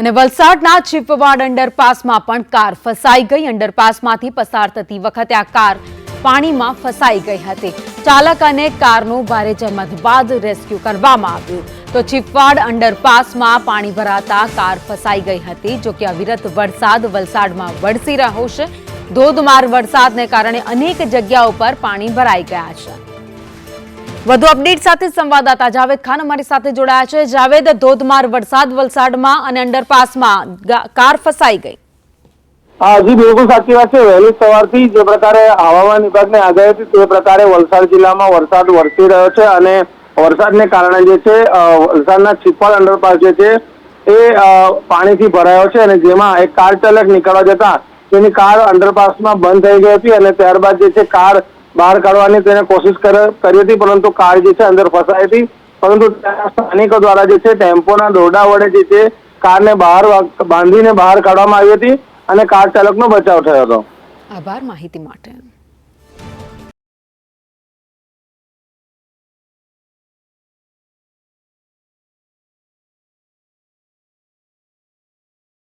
અને વલસાડના ચીપવાડ અંડરપાસમાં પણ કાર ફસાઈ ગઈ. અંડરપાસમાંથી પસાર થતી વખતે આ કાર પાણીમાં ફસાઈ ગઈ હતી. ચાલક અને કારનું ભારે જહેમત બાદ રેસ્ક્યુ કરવામાં આવ્યું. તો ચીપવાડ અંડરપાસમાં પાણી ભરાતા કાર ફસાઈ ગઈ હતી. જો કે અવિરત વરસાદ વલસાડમાં વરસી રહ્યો છે. ધોધમાર વરસાદને કારણે અનેક જગ્યાઓ પર પાણી ભરાઈ ગયા છે. વધુ અપડેટ સાથે સંવાદદાતા જાવેદ ખાન અમારી સાથે જોડાયા છે. જાવેદ, ધોધમાર વરસાદ વલસાડમાં અને અંડરપાસમાં કાર ફસાઈ ગઈ. જી, બિલકુલ સાચી વાત છે. વહેલી સવારથી જે પ્રકારે હવામાન વિભાગની આગાહી હતી તે પ્રકારે વલસાડ જિલ્લામાં વરસાદ વરસી રહ્યો છે અને વરસાદને કારણે જે છે વલસાડના ચીપાડ અંડરપાસ જે છે, એ પાણીથી ભરાયો છે અને જેમાં એક કાર ચાલક નીકળવા જતા તેની કાર અંડરપાસમાં બંધ થઈ ગઈ હતી અને ત્યારબાદ જે છે, કાર બહાર કાઢવાની તેને કોશિશ કર- હતી, પરંતુ કાર જે છે અંદર ફસાઈ હતી. પરંતુ સ્થાનિકો દ્વારા જે છે ટેમ્પોના દોરડા વડે જે છે કારને બહાર બાંધીને બહાર કાઢવામાં આવી હતી અને કાર ચાલકનો બચાવ થયો હતો. આભાર માહિતી માટે.